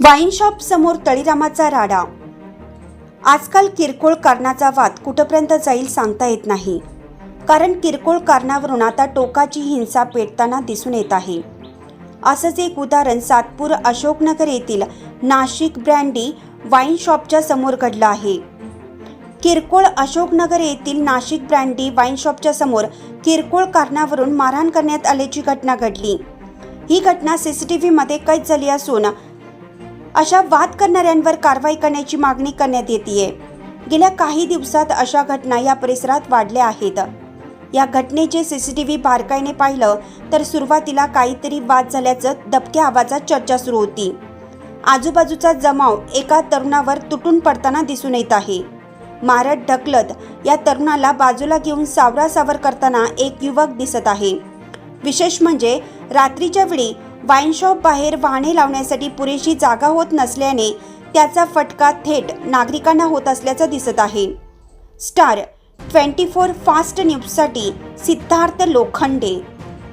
Wine shop समोर तळीरामाचा राडा. आजकाल किरकोळ कारणाचा वाद कुठपर्यंत जाईल सांगता येत नाही. कारण किरकोळ कारणावरून आता टोकाची हिंसा पेटताना दिसून येत आहे. असंच एक उदाहरण सातपूर अशोकनगर येथील नाशिक ब्रँडी वाईन शॉपच्या समोर घडलं आहे. किरकोळ अशोकनगर येथील नाशिक ब्रँडी वाईन शॉपच्या समोर किरकोळ कारणावरून मारहाण करण्यात आल्याची घटना घडली. ही घटना सीसीटीव्हीमध्ये कैद झाली असून अशा वाद करणाऱ्यांवर कारवाई करण्याची मागणी करण्यात येते गेल्या काही दिवसात अशा घटना या परिसरात वाढल्या आहेत. या घटनेचे सीसीटीव्ही बारकाईने पाहिलं तर सुरुवातीला काहीतरी वाद झाल्याचं दबक्या आवाजात चर्चा सुरू होती. आजूबाजूचा जमाव एका तरुणावर तुटून पडताना दिसून येत आहे. मारत ढकलत या तरुणाला बाजूला घेऊन सावरासावर करताना एक युवक दिसत आहे. विशेष म्हणजे रात्रीच्या वेळी वाईन शॉप बाहेर वाहने लावण्यासाठी पुरेशी जागा होत नसल्याने त्याचा फटका थेट नागरिकांना होत असल्याचं दिसत आहे. स्टार ट्वेंटी फोर फास्ट न्यूजसाठी सिद्धार्थ लोखंडे